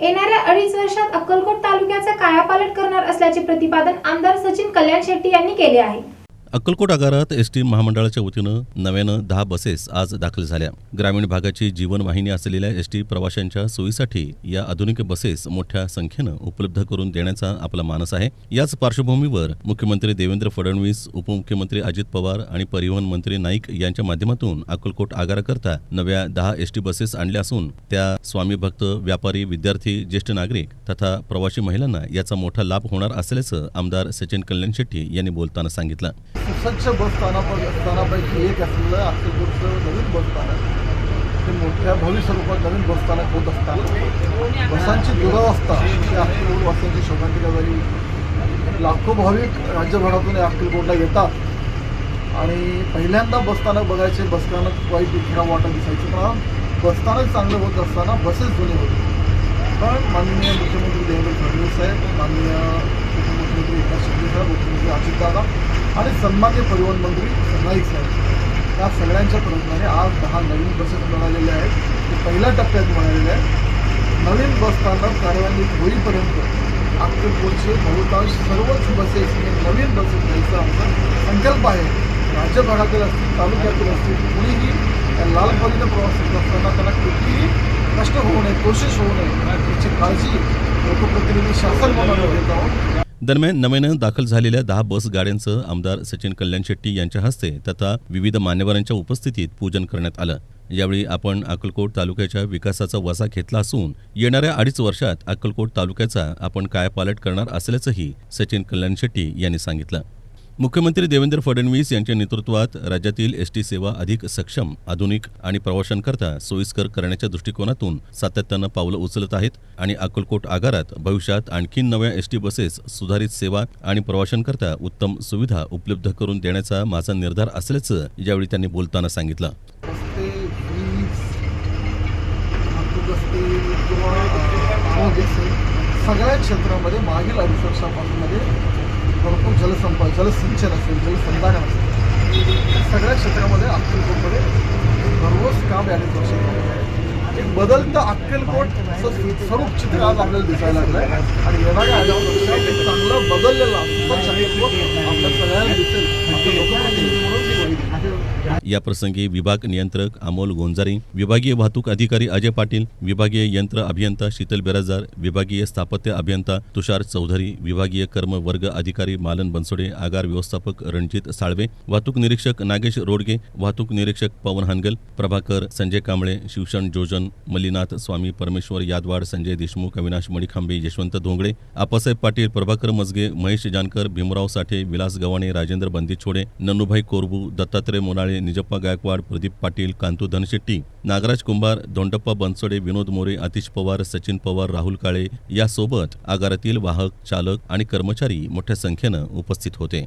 येणाऱ्या अडीच वर्षात अक्कलकोट तालुक्याचा कायापालट करणार असल्याचे प्रतिपादन आमदार सचिन कल्याण शेट्टी यांनी केले आहे. अक्कलकोट आगारात एस टी महामंडळाच्या वतीनं नव्यानं दहा बसेस आज दाखल झाल्या. ग्रामीण भागाची जीवनवाहिनी असलेल्या एस टी प्रवाशांच्या सोयीसाठी या आधुनिक बसेस मोठ्या संख्येनं उपलब्ध करून देण्याचा आपला मानस आहे. याच पार्श्वभूमीवर मुख्यमंत्री देवेंद्र फडणवीस उपमुख्यमंत्री अजित पवार आणि परिवहन मंत्री नाईक यांच्या माध्यमातून अक्कलकोट आगाराकरता नव्या दहा एस टी बसेस आणल्या असून त्या स्वामी भक्त व्यापारी विद्यार्थी ज्येष्ठ नागरिक तथा प्रवासी महिलांना याचा मोठा लाभ होणार असल्याचं आमदार सचिन कल्याण शेट्टी यांनी बोलताना सांगितलं. सुसज्ज बस स्थानप स्थानापैकी एक असलेलं अक्कलकोटचं नवीन बस स्थानक. हे मोठ्या भव्य स्वरूपात नवीन बस स्थानक होत असताना बसांची दुरावस्था ही अक्कलकोटवासियांची शोकांतिका झाली. लाखो भाविक राज्यभरातून या अक्कलकोटला येतात. आणि पहिल्यांदा बसस्थानक बघायचे बसस्थानक वाईट खराब वाटत दिसायचं. कारण बसस्थानक चांगलं होत असताना बसेस जुने होते. पण माननीय मुख्यमंत्री देवेंद्र फडणवीस साहेब माननीय उपमुख्यमंत्री एकनाथ शिंदे साहेब मुख्यमंत्री अजितदादा आणि सन्मान्य परिवहन मंत्री नाईक साहेब. या सगळ्यांच्या प्रयत्नाने आज दहा नवीन बसेस मिळालेल्या आहेत. ते पहिल्या टप्प्यात मिळालेले आहेत. नवीन बसस्थानक कार्यान्वित होईपर्यंत नागपूरचे बहुतांश सर्वच बसेस हे नवीन बसेस घ्यायचा आमचा संकल्प आहे. राज्यभरातील असतील तालुक्यातील असतील कुणीही त्या लाल परीनं प्रवास करत असताना त्यांना कुठलीही कष्ट होऊ नये कोशिश होऊ नये याची काळजी लोकप्रतिनिधी शासन म्हणून घेत आहोत. दरम्यान नव्यानं दाखल झालेल्या दहा बस गाड्यांचं आमदार सचिन कल्याण शेट्टी यांच्या हस्ते तथा विविध मान्यवरांच्या उपस्थितीत पूजन करण्यात आलं. यावेळी आपण अक्कलकोट तालुक्याच्या विकासाचा वसा घेतला असून येणाऱ्या अडीच वर्षात अक्कलकोट तालुक्याचा आपण कायापालट करणार असल्याचंही सचिन कल्याण शेट्टी यांनी सांगितलं. मुख्यमंत्री देवेंद्र फडणवीस यांच्या नेतृत्वात राज्यातील एस टी सेवा अधिक सक्षम आधुनिक आणि प्रवाशांकरता सोयीस्कर करण्याच्या दृष्टिकोनातून सातत्यानं पावलं उचलत आहेत आणि अकोलकोट आगारात भविष्यात आणखीन नव्या एस टी बसेस सुधारित सेवा आणि प्रवाशांकरता उत्तम सुविधा उपलब्ध करून देण्याचा माझा निर्धार असल्याचं यावेळी त्यांनी बोलताना सांगितलं. सगळ्या क्षेत्रामध्ये मागील अडीच वर्षापासून मध्ये जलसंप जलसिंचन असेल जलसंधारण असेल. सगळ्या क्षेत्रामध्ये अक्कलकोटमध्ये दररोज काम याने अडीच एक बदलतं अक्कलकोट स्वरूप चित्र आज आपल्याला दिसायला लागलं आहे आणि येणाऱ्या अडीच एक चांगलं बदललेलं आपल्या सगळ्यांना दिसेल आपल्या लोकप्रतिनिधी म्हणून मी होईल या प्रसंगी विभाग नियंत्रक अमोल गोंजारी विभागीय वाहतूक अधिकारी अजय पाटील विभागीय यंत्र अभियंता शीतल बेराजार विभागीय स्थापत्य अभियंता तुषार चौधरी विभागीय कर्म वर्ग अधिकारी मालन बनसोडे आगार व्यवस्थापक रणजित साळवे वाहतूक निरीक्षक नागेश रोडगे वाहतूक निरीक्षक पवन हानगल प्रभाकर संजय कांबळे शिवशरण जोजन मल्लीनाथ स्वामी परमेश्वर यादवाड संजय देशमुख अविनाश मणिखांबे यशवंत धोंगडे आप्पासाहेब पाटील प्रभाकर मजगे महेश जानकर भीमराव साठे विलास गव्हाणे राजेंद्र बंदिछोडे नन्नूभाई कोरबू दत्तात्रय मोनाळे निजप्पा गायकवाड प्रदीप पाटील कांतू धनशेट्टी नागराज कुंभार धोंडप्पा बनसोडे विनोद मोरे आतिश पवार सचिन पवार राहुल काळे यासोबत आगारातील वाहक चालक आणि कर्मचारी मोठ्या संख्येनं उपस्थित होते.